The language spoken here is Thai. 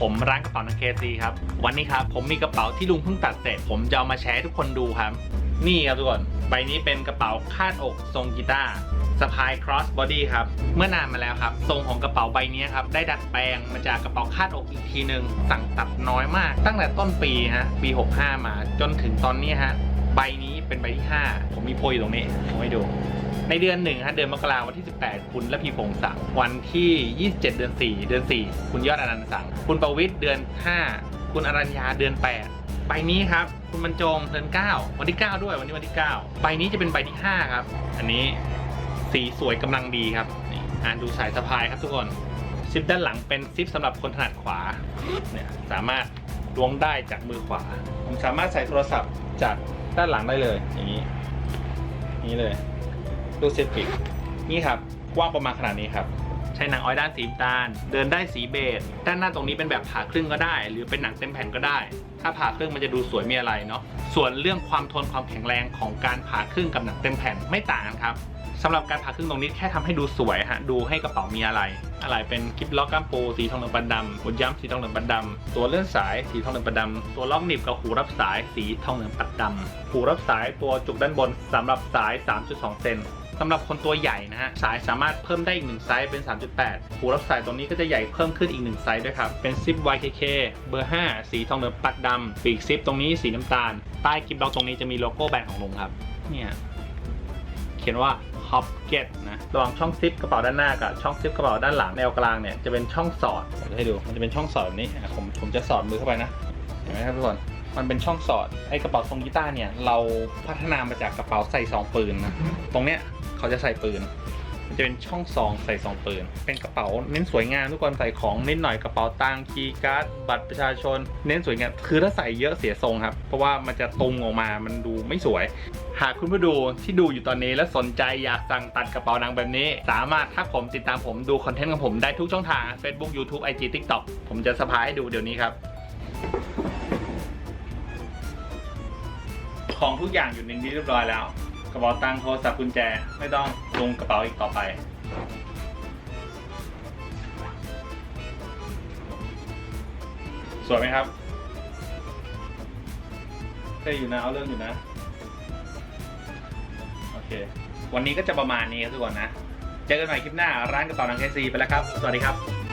ผมร้านกระเป๋านังเคซีครับ วันนี้ครับผมมีกระเป๋าที่ลุงเพิ่งตัดเสร็จ ผมจะเอามาแชร์ให้ทุกคนดูครับ นี่ครับทุกคนใบนี้เป็นกระเป๋าคาดอกทรงกีตาร์สะพาย cross body ครับ เมื่อนานมาแล้วครับ ทรงของกระเป๋าใบนี้ครับ ได้ดัดแปลงมาจากกระเป๋าคาดอกอีกทีหนึ่งสั่งตัดน้อยมาก ตั้งแต่ต้นปีฮะปี 65 มาจนถึงตอนนี้ฮะใบนี้ เป็นใบที่ 5 ผมมีโพยอยู่ตรงนี้ผมให้ดู ในเดือนหนึ่งฮะเดือนมกราวันที่ 18 คุณและพีพงศ์สั่งวันที่ 27 เดือน 4 เดือน 4 คุณยอดอนันต์สั่งคุณประวิทย์เดือน 5 คุณอรัญญาเดือน 8 ใบนี้ครับ คุณบรรจงเดือน 9 วันที่ 9 ด้วยวันนี้วันที่ 9 ใบนี้จะเป็นใบที่ 5 ครับ อันนี้สีสวยกำลังดีครับนี่อ่านดูสายสะพายครับทุกคนซิปด้านหลังเป็นซิปสำหรับคนถนัดขวาเนี่ยสามารถล้วงได้จากมือขวา ผมสามารถใส่โทรศัพท์จาก ด้านหลังได้เลย อย่างนี้ นี้เลย ดูเซปิกนี่ครับกว้างประมาณขนาดนี้ครับ ช้หนังออยด้านสีน้ำตาล เดินได้สีเบจด้านหน้าตรงนี้เป็นแบบผ่าครึ่งก็ได้ หรือเป็นหนังเต็มแผ่นก็ได้ ถ้าผ่าครึ่งมันจะดูสวยมีอะไรเนาะส่วนเรื่องความทนความแข็งแรงของการผ่าครึ่งกับหนังเต็มแผ่นไม่ต่างกันครับสำหรับการผ่าครึ่งตรงนี้แค่ทำให้ดูสวยฮะดูให้กระเป๋ามีอะไร อะไรเป็นกิฟล็อกก้ามปูสีทองเหลืองปันดำหุ่นย้ำสีทองเหลืองปันดำตัวเลื่อนสายสีทองเหลืองปันดำตัวล็อกหนีบกับหูรับสายสีทองเหลืองปัดดำหูรับสายตัวจุกด้านบนสำหรับสาย 3.2 เซน สำหรับคนตัวใหญ่นะฮะสายสามารถเพิ่มได้อีก1ไซส์เป็น 3.8 หูรับสายตรงนี้ก็จะใหญ่เพิ่มขึ้นอีก1ไซส์ด้วยครับ เป็นซิป YKK เบอร์ 5 สีทองเหลืองปัดดำปีกซิปตรงนี้สีน้ำตาล ใต้กิบล็อกตรงนี้จะมีโลโก้แบรนด์ของลุงครับเนี่ยเขียนว่า Hop Get นะ ระหว่างช่องซิปกระเป๋าด้านหน้ากับช่องซิปกระเป๋าด้านหลังแนวกลางเนี่ยจะเป็นช่องสอดผมจะให้ดู มันจะเป็นช่องสอดแบบนี้อะผมผมจะสอดมือเข้าไปนะ เห็นไหมครับทุกคน มันเป็นช่องสอด ไอ้กระเป๋าทรงกีตาร์เนี่ย เราพัฒนามาจากกระเป๋าใส่ซองปืนนะ ตรงเนี้ย เขาจะใส่ปืน มันจะเป็นช่องซองใส่ซองปืน เป็นกระเป๋าเน้นสวยงามทุกคนใส่ของนิดหน่อยกระเป๋าตังค์คีย์การ์ดบัตรประชาชน เน้นสวยงามคือถ้าใส่เยอะเสียทรงครับ เพราะว่ามันจะตรงออกมามันดูไม่สวย หากคุณผู้ดูที่ดูอยู่ตอนนี้และสนใจอยากสั่งตัดกระเป๋าหนังแบบนี้ สามารถถ้าผมติดตามผมดูคอนเทนต์ของผมได้ทุกช่องทาง Facebook YouTube IG TikTok ผมจะสะพายให้ดูเดี๋ยวนี้ครับของทุกอย่างอยู่ในนี้เรียบร้อยแล้ว กระเป๋าตังค์โทรศัพท์กุญแจไม่ต้องลงกระเป๋าอีกต่อไป สวยไหมครับเท่อยู่นะเอาเรื่องอยู่นะโอเค วันนี้ก็จะประมาณนี้ครับทุกคนนะ เจอกันใหม่คลิปหน้าร้านกระเป๋าหนังเคซีไปแล้วครับ สวัสดีครับ